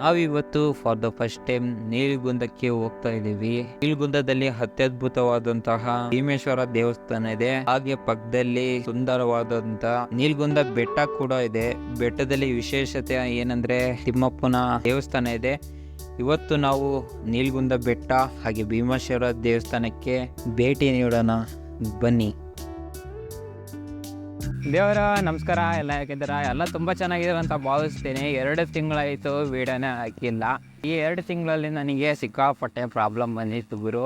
ನಾವಿವತ್ತು for the first time ನೀಲ್ಗುಂದಕ್ಕೆ ಹೋಗ್ತಾ ಇದ್ದೀವಿ. ನೀಲ್ಗುಂದದಲ್ಲಿ ಅತ್ಯದ್ಭುತವಾದಂತಹ ಭೀಮೇಶ್ವರ ದೇವಸ್ಥಾನ ಇದೆ. ಹಾಗೆ ಪಕ್ಕದಲ್ಲಿ ಸುಂದರವಾದಂತಹ ನೀಲ್ಗುಂದ ಬೆಟ್ಟ ಕೂಡ ಇದೆ. ಬೆಟ್ಟದಲ್ಲಿ ವಿಶೇಷತೆ ಏನಂದ್ರೆ ತಿಮ್ಮಪ್ಪನ ದೇವಸ್ಥಾನ ಇದೆ. ಇವತ್ತು ನಾವು ನೀಲ್ಗುಂದ ಬೆಟ್ಟ ಹಾಗೆ ಭೀಮೇಶ್ವರ ದೇವಸ್ಥಾನಕ್ಕೆ ಭೇಟಿ ನೀಡೋಣ. ಬನ್ನಿ. ದೇವರ, ನಮಸ್ಕಾರ, ಎಲ್ಲ ಯಾಕಿದ್ದೀರಾ ಎಲ್ಲ ತುಂಬ ಚೆನ್ನಾಗಿದ್ದಾರೆ ಅಂತ ಭಾವಿಸ್ತೀನಿ. ಎರಡು ತಿಂಗಳಾಯಿತು ವೀಡಿಯೋನೇ ಹಾಕಿಲ್ಲ. ಈ ಎರಡು ತಿಂಗಳಲ್ಲಿ ನನಗೆ ಸಿಕ್ಕಾಪಟ್ಟೆ ಪ್ರಾಬ್ಲಮ್ ಬಂದಿತ್ತು ಗುರು.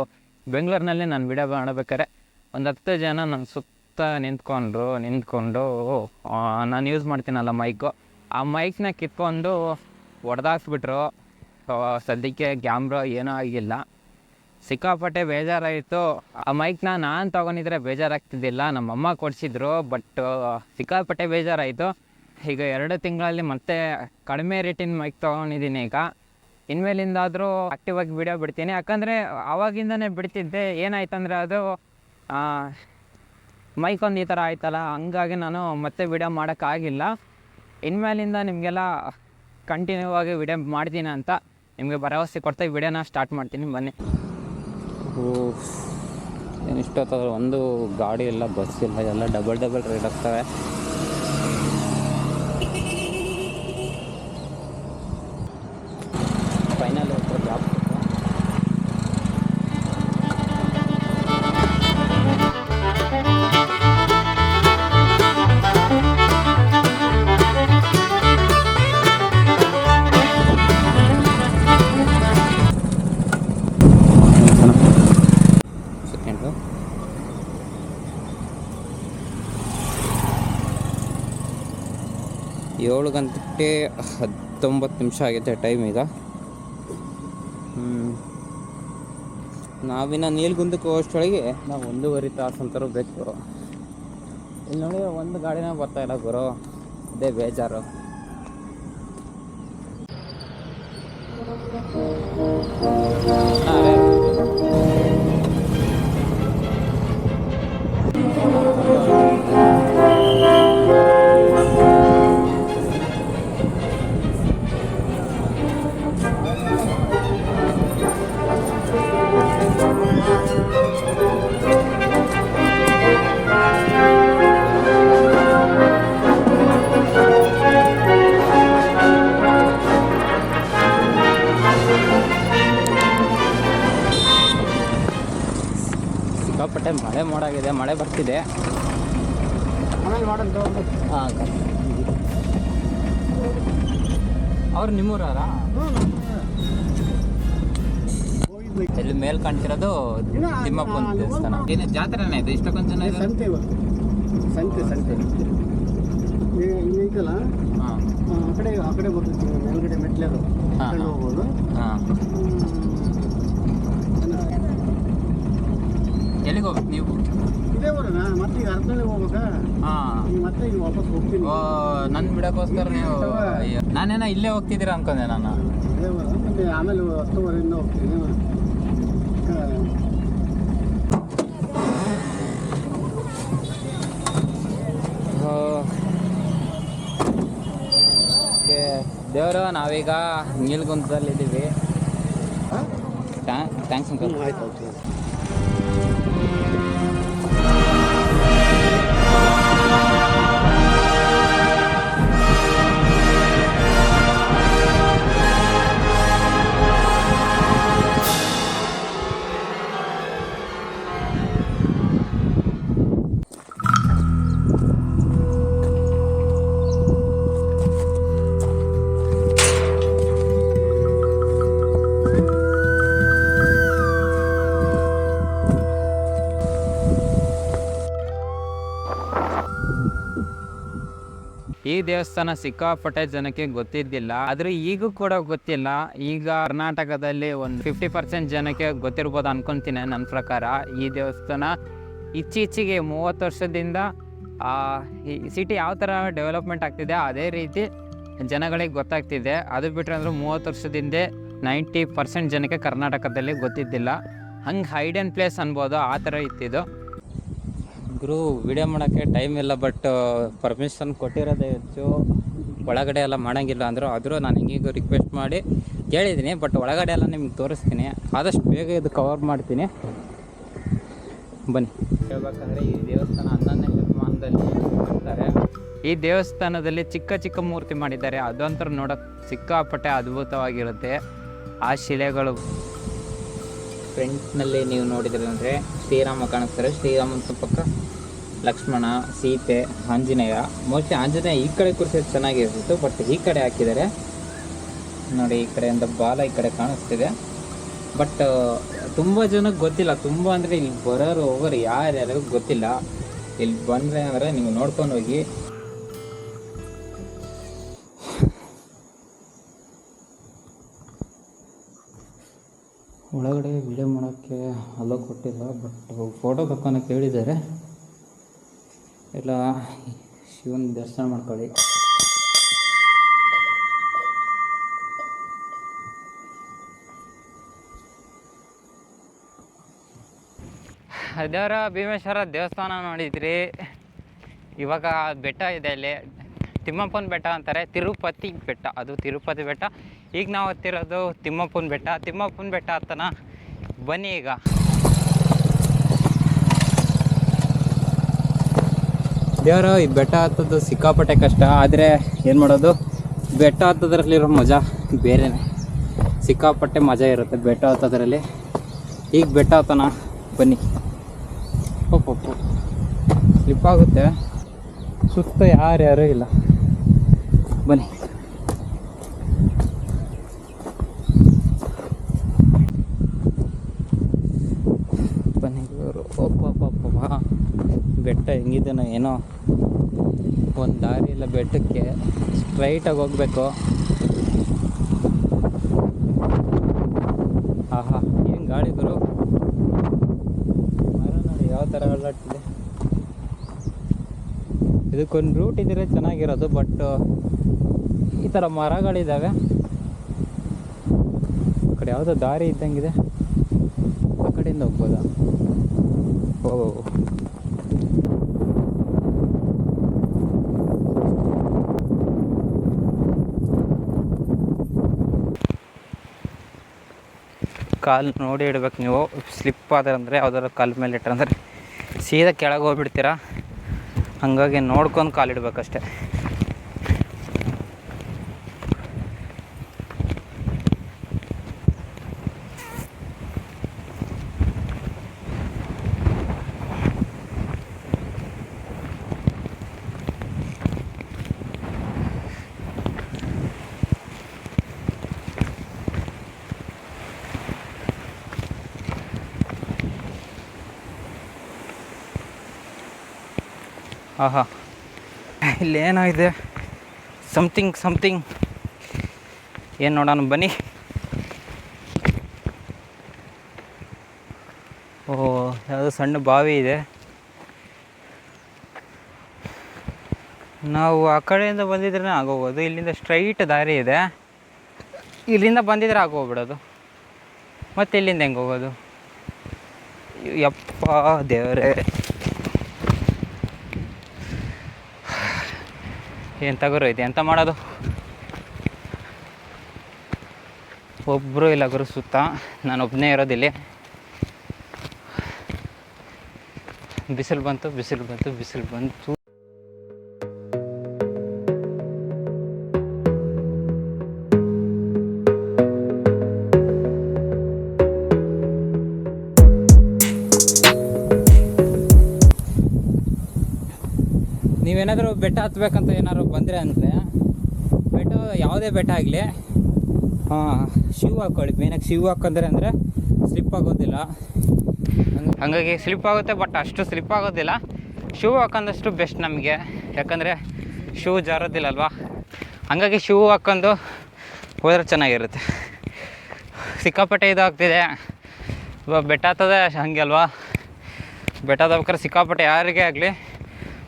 ಬೆಂಗಳೂರಿನಲ್ಲಿ ನಾನು ವೀಡಿಯೋ ಮಾಡಬೇಕಾದ್ರೆ ಒಂದು ಹತ್ತು ಜನ ನನ್ನ ಸುತ್ತ ನಿಂತ್ಕೊಂಡ್ರು ನಿಂತ್ಕೊಂಡು ನಾನು ಯೂಸ್ ಮಾಡ್ತೀನಲ್ಲ ಮೈಕು ಆ ಮೈಕ್ನ ಕಿತ್ಕೊಂಡು ಹೊಡೆದಾಕ್ಬಿಟ್ರು. ಸದ್ಯಕ್ಕೆ ಕ್ಯಾಮ್ರಾ ಏನೂ ಆಗಿಲ್ಲ. ಸಿಕ್ಕಾಪಟ್ಟೆ ಬೇಜಾರಾಯಿತು. ಆ ಮೈಕ್ನ ನಾನು ತೊಗೊಂಡಿದ್ರೆ ಬೇಜಾರಾಗ್ತಿದ್ದಿಲ್ಲ. ನಮ್ಮಮ್ಮ ಕೊಡಿಸಿದ್ರು ಬಟ್ ಸಿಕ್ಕಾಪಟ್ಟೆ ಬೇಜಾರಾಯಿತು. ಈಗ ಎರಡು ತಿಂಗಳಲ್ಲಿ ಮತ್ತೆ ಕಡಿಮೆ ರೇಟಿನ ಮೈಕ್ ತೊಗೊಂಡಿದ್ದೀನಿ ಈಗ. ಇನ್ಮೇಲಿಂದಾದರೂ ಆಕ್ಟಿವ್ ಆಗಿ ವಿಡಿಯೋ ಬಿಡ್ತೀನಿ. ಯಾಕಂದರೆ ಆವಾಗಿಂದನೇ ಬಿಡ್ತಿದ್ದೆ. ಏನಾಯ್ತಂದರೆ ಅದು ಮೈಕ್ ಒಂದು ಈ ಥರ ಆಯ್ತಲ್ಲ, ಹಂಗಾಗಿ ನಾನು ಮತ್ತೆ ವಿಡಿಯೋ ಮಾಡೋಕ್ಕಾಗಿಲ್ಲ. ಇನ್ಮೇಲಿಂದ ನಿಮಗೆಲ್ಲ ಕಂಟಿನ್ಯೂ ಆಗಿ ವಿಡಿಯೋ ಮಾಡ್ತೀನಿ ಅಂತ ನಿಮಗೆ ಭರವಸೆ ಕೊಡ್ತಾ ವಿಡಿಯೋನ ಸ್ಟಾರ್ಟ್ ಮಾಡ್ತೀನಿ. ಬನ್ನಿ. ಏನು ಒಂದು ಗಾಡಿ ಇಲ್ಲ ಬಸ್ ಇಲ್ಲ ಎಲ್ಲ ಡಬಲ್ ಡಬಲ್ ರೇಟ್ ಆಗ್ತವೆ. ಏಳು ಗಂಟೆ ಹತ್ತೊಂಬತ್ತು ನಿಮಿಷ ಆಗಿದೆ ಟೈಮ್ ಈಗ. ಹ್ಮ್. ನಾವಿನ್ನ ನೀಲ್ಗುಂದಕ್ಕೆ ಹೋಗೋಷ್ಟೊಳಗೆ ನಾವು ಒಂದೂವರೆ ತಾಸು ಅಂತಾರು ಬೇಕು ಇಲ್ಲಿ ನೋಡಿ ಒಂದು ಗಾಡಿನ ಬರ್ತಾ ಇಲ್ಲ ಗುರು. ಅದೇ ಬೇಜಾರು. ಬರ್ತಿದೆ ಆಮೇಲೆ ಮಾಡೋದು ಹಾಂ ಅವ್ರು ನಿಮ್ಮೂರಾರ ಇಲ್ಲಿ ಮೇಲ್ ಕಾಣ್ತಿರೋದು ತಿಮ್ಮಪ್ಪನ ದೇವಸ್ಥಾನ. ಏನು ಜಾತ್ರೆನೇ ಇದು? ಇಷ್ಟಕ್ಕೊಂದು ಜನ ಇದೆ ಸಂತೆ ಸಂತೆ ಸಂತೆ. ಹಾಂ. ಆ ಕಡೆ ಆ ಕಡೆ ಬರ್ತೈತಿ ಮೇಲ್ಗಡೆ ಮೆಟ್ಲದು. ಹೋಗ್ಬೋದು. ಹಾಂ. ಎಲ್ಲಿಗೆ ಹೋಗ್ಬೇಕು ನೀವು? ಇದೇ ನಾನು ಮತ್ತೆ ಈಗ ಅರ್ಧದಲ್ಲಿ ಹೋಗ್ಬೇಕಾ? ಹಾಂ. ಈಗ ಮತ್ತೆ ಈಗ ವಾಪಸ್ ಹೋಗ್ತೀನಿ. ಓ ನನ್ನ ಬಿಡೋಕ್ಕೋಸ್ಕರ ನೀವು ನಾನೇನ ಇಲ್ಲೇ ಹೋಗ್ತಿದ್ದೀರಾ ಅನ್ಕೊಂಡೆ ನಾನು. ದೇವ್ರ ಬರೋಣ ಮತ್ತೆ ಆಮೇಲೆ ಹತ್ತುವರೆಯಿಂದ ಹೋಗ್ತೀನಿ. ಓಕೆ ದೇವರು ನಾವೀಗ ನೀಲ್ಗುಂದದಲ್ಲಿದ್ದೀವಿ ಹಾ? Thanks uncle. ಹ್ಮ್, ಆಯ್ತು ಆಯ್ತು ಈ ದೇವಸ್ಥಾನ ಸಿಕ್ಕಾಪಟ್ಟೆ ಜನಕ್ಕೆ ಗೊತ್ತಿದ್ದಿಲ್ಲ, ಆದ್ರೆ ಈಗೂ ಕೂಡ ಗೊತ್ತಿಲ್ಲ. ಈಗ ಕರ್ನಾಟಕದಲ್ಲಿ ಒಂದು ಫಿಫ್ಟಿ ಪರ್ಸೆಂಟ್ ಜನಕ್ಕೆ ಗೊತ್ತಿರ್ಬೋದು ಅನ್ಕೊಂತೀನಿ ನನ್ನ ಪ್ರಕಾರ. ಈ ದೇವಸ್ಥಾನ ಇತ್ತೀಚೆಗೆ ಮೂವತ್ತು ವರ್ಷದಿಂದ ಈ ಸಿಟಿ ಯಾವ ಥರ ಡೆವಲಪ್ಮೆಂಟ್ ಆಗ್ತಿದೆ, ಅದೇ ರೀತಿ ಜನಗಳಿಗೆ ಗೊತ್ತಾಗ್ತಿದೆ. ಅದು ಬಿಟ್ಟರೆ ಅಂದ್ರೆ ಮೂವತ್ತು ವರ್ಷದಿಂದ ನೈಂಟಿ ಪರ್ಸೆಂಟ್ ಜನಕ್ಕೆ ಕರ್ನಾಟಕದಲ್ಲಿ ಗೊತ್ತಿದ್ದಿಲ್ಲ. ಹಂಗೆ ಹೈಡನ್ ಪ್ಲೇಸ್ ಅನ್ಬೋದು, ಆ ಥರ ಇತ್ತಿದು ಗುರು ವಿಡಿಯೋ ಮಾಡೋಕ್ಕೆ ಟೈಮ್ ಇಲ್ಲ ಬಟ್ ಪರ್ಮಿಷನ್ ಕೊಟ್ಟಿರೋದೇ ಹೆಚ್ಚು. ಒಳಗಡೆ ಎಲ್ಲ ಮಾಡೋಂಗಿಲ್ಲ ಅಂದರು, ಆದರೂ ನಾನು ಹೆಂಗಿಗೂ ರಿಕ್ವೆಸ್ಟ್ ಮಾಡಿ ಕೇಳಿದ್ದೀನಿ ಬಟ್ ಒಳಗಡೆ ಎಲ್ಲ ನಿಮ್ಗೆ ತೋರಿಸ್ತೀನಿ. ಆದಷ್ಟು ಬೇಗ ಇದು ಕವರ್ ಮಾಡ್ತೀನಿ. ಬನ್ನಿ. ಹೇಳ್ಬೇಕಂದ್ರೆ ಈ ದೇವಸ್ಥಾನ ಹನ್ನೊಂದನೇ ಶತಮಾನದಲ್ಲಿ ಮಾಡ್ತಾರೆ ಈ ದೇವಸ್ಥಾನದಲ್ಲಿ ಚಿಕ್ಕ ಚಿಕ್ಕ ಮೂರ್ತಿ ಮಾಡಿದ್ದಾರೆ. ಅದಂತರ ನೋಡೋಕ್ಕೆ ಸಿಕ್ಕಾಪಟ್ಟೆ ಅದ್ಭುತವಾಗಿರುತ್ತೆ. ಆ ಶಿಲೆಗಳು ಫ್ರಂಟ್ನಲ್ಲಿ ನೀವು ನೋಡಿದ್ರೆ ಅಂದರೆ ಶ್ರೀರಾಮ ಕಾಣಿಸ್ತಾರೆ. ಶ್ರೀರಾಮನ ಪಕ್ಕ ಲಕ್ಷ್ಮಣ, ಸೀತೆ, ಆಂಜನೇಯ. ಮೋಸ್ಟ್ಲಿ ಆಂಜನೇಯ ಈ ಕಡೆ ಕೂರಿಸಿದ್ರೆ ಚೆನ್ನಾಗಿರ್ತಿತ್ತು ಬಟ್ ಈ ಕಡೆ ಹಾಕಿದ್ದಾರೆ. ನೋಡಿ ಈ ಕಡೆಯಿಂದ ಬಾಲ ಈ ಕಡೆ ಕಾಣಿಸ್ತಿದೆ. ಬಟ್ ತುಂಬ ಜನಕ್ಕೆ ಗೊತ್ತಿಲ್ಲ, ತುಂಬ ಅಂದರೆ ಇಲ್ಲಿ ಬರೋರು, ಹೋಗೋರು ಯಾರ್ಯಾರಿಗೂ ಗೊತ್ತಿಲ್ಲ. ಇಲ್ಲಿ ಬಂದರೆ ಅಂದರೆ ನೀವು ನೋಡ್ಕೊಂಡು ಹೋಗಿ. ಒಳಗಡೆ ವಿಡಿಯೋ ಮಾಡೋಕ್ಕೆ ಅಲೋ ಕೊಟ್ಟಿಲ್ಲ ಬಟ್ ಫೋಟೋ ತಕ್ಕೊಳಕ್ಕೆ ಹೇಳಿದ್ದಾರೆ. ಎಲ್ಲ ಶಿವನ ದರ್ಶನ ಮಾಡ್ಕೊಳ್ಳಿ. ದೇವರ ಭೀಮೇಶ್ವರ ದೇವಸ್ಥಾನ ನೋಡಿದ್ರಿ. ಇವಾಗ ಬೆಟ್ಟ ಇದೆ ಅಲ್ಲಿ. ತಿಮ್ಮಪ್ಪನ ಬೆಟ್ಟ ಅಂತಾರೆ, ತಿರುಪತಿ ಬೆಟ್ಟ. ಅದು ತಿರುಪತಿ ಬೆಟ್ಟ. ಈಗ ನಾವು ಹತ್ತಿರೋದು ತಿಮ್ಮಪ್ಪನ ಬೆಟ್ಟ. ತಿಮ್ಮಪ್ಪನ ಬೆಟ್ಟ ಹತ್ತನ. ಬನ್ನಿ ಈಗ. ದೇವರ ಈ ಬೆಟ್ಟ ಹತ್ತೋದು ಸಿಕ್ಕಾಪಟ್ಟೆ ಕಷ್ಟ, ಆದರೆ ಏನು ಮಾಡೋದು? ಬೆಟ್ಟ ಹತ್ತೋದ್ರಲ್ಲಿರೋ ಮಜಾ ಬೇರೆನೇ. ಸಿಕ್ಕಾಪಟ್ಟೆ ಮಜಾ ಇರುತ್ತೆ ಬೆಟ್ಟ ಹತ್ತೋದ್ರಲ್ಲಿ. ಈಗ ಬೆಟ್ಟ ಹತ್ತೋಣ, ಬನ್ನಿ. ಒಪ್ಪೊಪ್ಪು ಸ್ಲಿಪ್ ಆಗುತ್ತೆ. ಸುತ್ತ ಯಾರ್ಯಾರೂ ಇಲ್ಲ. ಬನ್ನಿ. ಬನ್ನಿ. ಒಪ್ಪ ಬೆಟ್ಟ ಹೆಂಗಿದ್ದೇನೋ ಏನೋ. ಒಂದು ದಾರಿ ಇಲ್ಲ ಬೆಟ್ಟಕ್ಕೆ ಸ್ಟ್ರೈಟಾಗಿ ಹೋಗ್ಬೇಕು. ಆಹಾ, ಏನು ಗಾಡಿ ಗುರು? ಮರ ಯಾವ ಥರ ಅಲ್ಲಾಡ್ತಿದೆ. ಇದಕ್ಕೊಂದು ರೂಟ್ ಇದ್ದರೆ ಚೆನ್ನಾಗಿರೋದು ಬಟ್ ಈ ಥರ ಮರಗಳಿದ್ದಾವೆ ಆ ಕಡೆ ಯಾವುದೋ ದಾರಿ ಇದ್ದಂಗಿದೆ. ಆ ಕಡೆಯಿಂದ ಹೋಗ್ಬೋದಾ? ಓ ಕಾಲು ನೋಡಿ ಇಡ್ಬೇಕು ನೀವು. ಸ್ಲಿಪ್ ಆದ್ರೆ ಅಂದರೆ ಯಾವ್ದಾದ್ರು ಕಾಲು ಮೇಲೆ ಇಟ್ಟರೆ ಸೀದಾ ಕೆಳಗೆ ಹೋಗ್ಬಿಡ್ತೀರಾ? ಹಾಗಾಗಿ ನೋಡ್ಕೊಂಡು ಕಾಲಿಡ್ಬೇಕಷ್ಟೆ ಆಹಾ. ಇಲ್ಲೇನಾಗಿದೆ? ಸಮಥಿಂಗ್ ಸಮಥಿಂಗ್ ಏನು ನೋಡೋಣ, ಬನ್ನಿ. ಓ ಯಾವುದೋ ಸಣ್ಣ ಬಾವಿ ಇದೆ. ನಾವು ಆ ಕಡೆಯಿಂದ ಬಂದಿದ್ರೆ ಆಗೋಗ್ಬೋದು. ಇಲ್ಲಿಂದ ಸ್ಟ್ರೈಟ್ ದಾರಿ ಇದೆ. ಇಲ್ಲಿಂದ ಬಂದಿದ್ರೆ ಆಗೋಗ್ಬಿಡೋದು. ಮತ್ತೆ ಇಲ್ಲಿಂದ ಹೆಂಗೆ ಹೋಗೋದು? ಯಪ್ಪ ದೇವರೇ. ಏನು ಗುರು ಇದೆ? ಎಂತ ಮಾಡೋದು? ಒಬ್ಬರು ಇಲ್ಲ ಗುರು ಸುತ್ತ. ನಾನು ಒಬ್ಬನೇ ಇರೋದಿಲ್ಲಿ. ಬಿಸಿಲು ಬಂತು ಬಿಸಿಲು ಬಂತು ಬಿಸಿಲು ಬಂತು. ನೀವೇನಾದರೂ ಬೆಟ್ಟ ಹತ್ಬೇಕಂತ ಏನಾದ್ರು ಬಂದರೆ ಅಂದರೆ ಬೆಟ್ಟ ಯಾವುದೇ ಬೆಟ್ಟ ಆಗಲಿ ಶೂ ಹಾಕ್ಕೊಳ್ಳಿ ಮೇನಾಗಿ ಶಿವ್ ಹಾಕೊಂಡ್ರೆ ಅಂದರೆ ಸ್ಲಿಪ್ ಆಗೋದಿಲ್ಲ. ಹಂಗಾಗಿ ಸ್ಲಿಪ್ ಆಗುತ್ತೆ ಬಟ್ ಅಷ್ಟು ಸ್ಲಿಪ್ ಆಗೋದಿಲ್ಲ. ಶೂ ಹಾಕೊಂಡಷ್ಟು ಬೆಸ್ಟ್ ನಮಗೆ. ಯಾಕಂದರೆ ಶೂ ಜಾರೋದಿಲ್ಲ ಅಲ್ವಾ ಹಾಗಾಗಿ ಶೂ ಹಾಕೊಂಡು ಹೋದ್ರೆ ಚೆನ್ನಾಗಿರುತ್ತೆ. ಸಿಕ್ಕಾಪಟ್ಟೆ ಇದಾಗ್ತಿದೆ. ಆಗ್ತಿದೆ ಬೆಟ್ಟ ಹತ್ತದೆ ಹಾಗೆ ಅಲ್ವಾ? ಬೆಟ್ಟ ಹತ್ಬೇಕಾದ್ರೆ ಸಿಕ್ಕಾಪಟ್ಟೆ ಯಾರಿಗೇ ಆಗಲಿ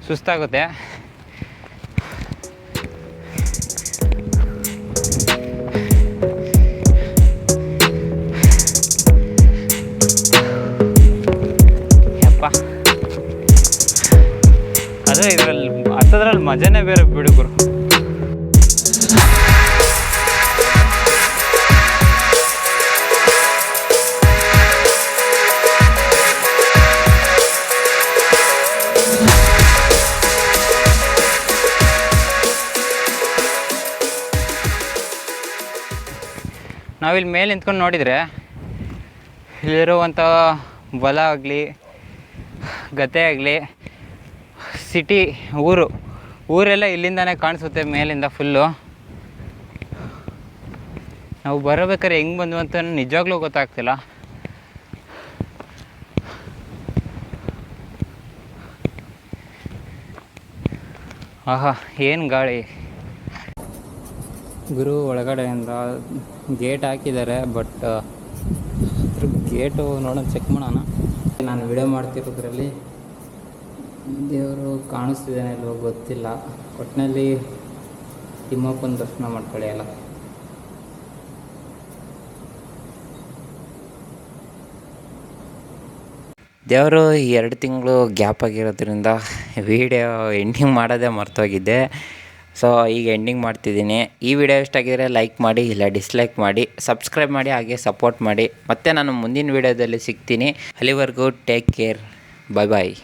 ಸುಸ್ತಾಗುತ್ತೆ. ಅದೇ ಇದರಲ್ಲಿ ಹತ್ತದ್ರಲ್ಲಿ ಮಜಾನೇ ಬೇರೆ ಬಿಡು ನಾವಿಲ್ಲಿ ಮೇಲೆ ನಿಂತ್ಕೊಂಡು ನೋಡಿದರೆ ಇಲ್ಲಿರುವಂಥ ಬಲ ಆಗಲಿ ಗತೆ ಆಗಲಿ ಸಿಟಿ ಊರು, ಊರೆಲ್ಲ ಇಲ್ಲಿಂದಾನೇ ಕಾಣಿಸುತ್ತೆ ಮೇಲಿಂದ ಫುಲ್ಲು ನಾವು ಬರಬೇಕಾದ್ರೆ ಹೆಂಗೆ ಬಂದು ಅಂತ ನಿಜವಾಗ್ಲೂ ಗೊತ್ತಾಗ್ತಿಲ್ಲ. ಆಹಾ, ಏನು ಗಾಳಿ. ಗುರು ಒಳಗಡೆಯಿಂದ ಗೇಟ್ ಹಾಕಿದ್ದಾರೆ ಬಟ್ ಅದ್ರ ಗೇಟು ನೋಡೋಣ ಚೆಕ್ ಮಾಡೋಣ. ನಾನು ವಿಡಿಯೋ ಮಾಡ್ತಿರೋದ್ರಲ್ಲಿ ದೇವರು ಕಾಣಿಸ್ತಿದ್ದಾನೆ ಇಲ್ವೋ ಗೊತ್ತಿಲ್ಲ. ಒಟ್ಟಿನಲ್ಲಿ ತಿಮ್ಮಪ್ಪನ ದರ್ಶನ ಮಾಡ್ಕೊಳ್ಳಿ ಅಲ್ಲ. ದೇವರು ಎರಡು ತಿಂಗಳು ಗ್ಯಾಪ್ ಆಗಿರೋದ್ರಿಂದ ವಿಡಿಯೋ ಎಂಡಿಂಗ್ ಮಾಡೋದೇ ಮರ್ತೋಗಿದ್ದೆ ಸೊ ಈಗ ಎಂಡಿಂಗ್ ಮಾಡ್ತಿದ್ದೀನಿ. ಈ ವಿಡಿಯೋ ಇಷ್ಟ ಲೈಕ್ ಮಾಡಿ, ಇಲ್ಲ ಡಿಸ್ಲೈಕ್ ಮಾಡಿ ಸಬ್ಸ್ಕ್ರೈಬ್ ಮಾಡಿ, ಹಾಗೆ ಸಪೋರ್ಟ್ ಮಾಡಿ. ಮತ್ತೆ ನಾನು ಮುಂದಿನ ವಿಡಿಯೋದಲ್ಲಿ ಸಿಗ್ತೀನಿ. ಅಲ್ಲಿವರೆಗೂ ಟೇಕ್ ಕೇರ್ ಬಾಯ್ ಬಾಯ್